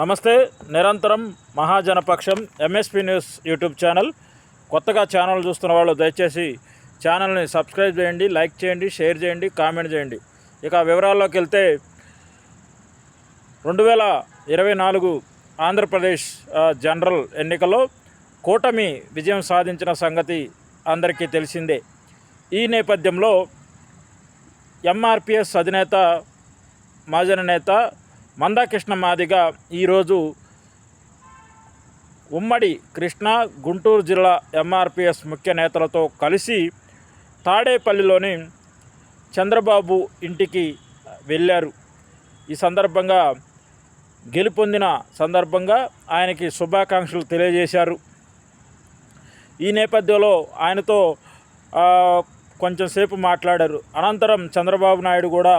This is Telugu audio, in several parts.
నమస్తే నిరంతరం మహాజనపక్షం ఎంఎస్పి న్యూస్ యూట్యూబ్ ఛానల్ కొత్తగా ఛానల్ చూస్తున్న వాళ్ళు దయచేసి ఛానల్ని సబ్స్క్రైబ్ చేయండి లైక్ చేయండి షేర్ చేయండి కామెంట్ చేయండి. ఇక వివరాల్లోకి వెళ్తే రెండు వేల ఇరవై నాలుగు ఆంధ్రప్రదేశ్ జనరల్ ఎన్నికల్లో కూటమి విజయం సాధించిన సంగతి అందరికీ తెలిసిందే. ఈ నేపథ్యంలో ఎంఆర్పిఎస్ అధినేత మాజన నేత మందాకృష్ణ మాదిగ ఈరోజు ఉమ్మడి కృష్ణా గుంటూరు జిల్లా ఎంఆర్పిఎస్ ముఖ్య నేతలతో కలిసి తాడేపల్లిలోని చంద్రబాబు ఇంటికి వెళ్ళారు. ఈ సందర్భంగా గెలుపొందిన సందర్భంగా ఆయనకి శుభాకాంక్షలు తెలియజేశారు. ఈ నేపథ్యంలో ఆయనతో కొంచెంసేపు మాట్లాడారు. అనంతరం చంద్రబాబు నాయుడు కూడా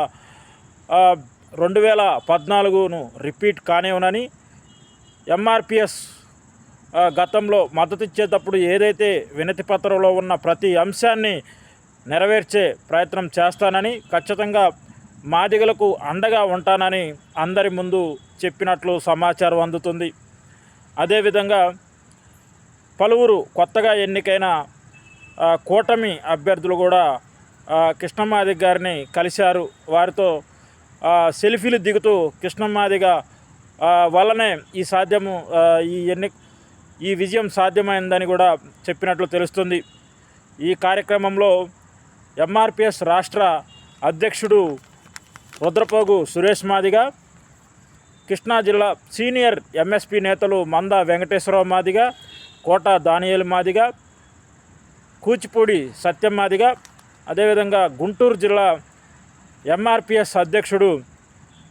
రెండు వేల పద్నాలుగును రిపీట్ కానివ్వనని ఎంఆర్పిఎస్ గతంలో మద్దతిచ్చేటప్పుడు ఏదైతే వినతి పత్రంలో ఉన్న ప్రతి అంశాన్ని నెరవేర్చే ప్రయత్నం చేస్తానని ఖచ్చితంగా మాదిగలకు అండగా ఉంటానని అందరి ముందు చెప్పినట్లు సమాచారం అందుతుంది. అదేవిధంగా పలువురు కొత్తగా ఎన్నికైన కూటమి అభ్యర్థులు కూడా ఆ, గారిని కలిశారు. వారితో సెల్ఫీలు దిగుతూ కృష్ణమ్మాదిగా వల్లనే ఈ సాధ్యము ఈ ఎన్ని ఈ విజయం సాధ్యమైందని కూడా చెప్పినట్లు తెలుస్తుంది. ఈ కార్యక్రమంలో ఎంఆర్పిఎస్ రాష్ట్ర అధ్యక్షుడు రుద్రపోగు సురేష్ మాదిగా కృష్ణా జిల్లా సీనియర్ ఎంఎస్పి నేతలు మంద వెంకటేశ్వరరావు మాదిగా కోట దానియేలు మాదిగా కూచిపూడి సత్యం మాదిగా అదేవిధంగా గుంటూరు జిల్లా ఎంఆర్పిఎస్ అధ్యక్షుడు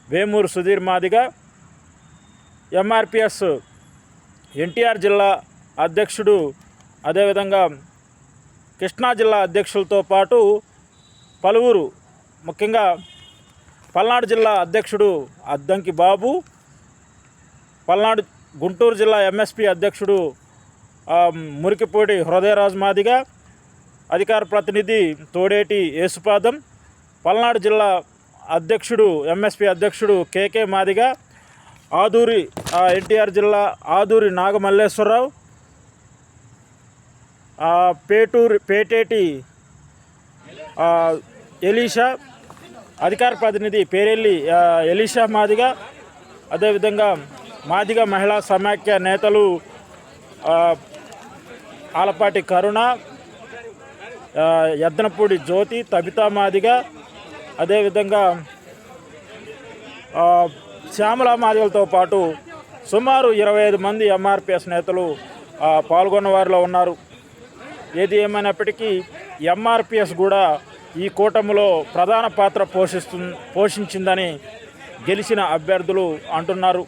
వేమూరు సుధీర్ మాదిగ ఎంఆర్పిఎస్ ఎన్టీఆర్ జిల్లా అధ్యక్షుడు అదేవిధంగా కృష్ణా జిల్లా అధ్యక్షులతో పాటు పలువురు ముఖ్యంగా పల్నాడు జిల్లా అధ్యక్షుడు అద్దంకి బాబు పల్నాడు గుంటూరు జిల్లా ఎంఎస్పి అధ్యక్షుడు మురికిపోటి మురికిపూడి హృదయరాజు మాదిగ అధికార ప్రతినిధి తోడేటి యేసుపాదం పల్నాడు జిల్లా అధ్యక్షుడు ఎంఎస్పి అధ్యక్షుడు కేకే మాదిగ ఆదూరి ఎన్టీఆర్ జిల్లా ఆదూరి నాగమల్లేశ్వరరావు పేటూరి పేటేటి ఎలీషా అధికార ప్రతినిధి పేరెల్లి ఎలీషా మాదిగ అదేవిధంగా మాదిగ మహిళా సమాఖ్య నేతలు ఆలపాటి కరుణ ఆ, యద్దనపూడి జ్యోతి తబితా మాదిగా అదేవిధంగా శ్యామల మాదిగలతో పాటు సుమారు ఇరవై ఐదు మంది ఎంఆర్పిఎస్ నేతలు పాల్గొన్న వారిలో ఉన్నారు. ఏది ఏమైనప్పటికీ ఎంఆర్పిఎస్ కూడా ఈ కూటమిలో ప్రధాన పాత్ర పోషిస్తు పోషించిందని గెలిచిన అభ్యర్థులు అంటున్నారు.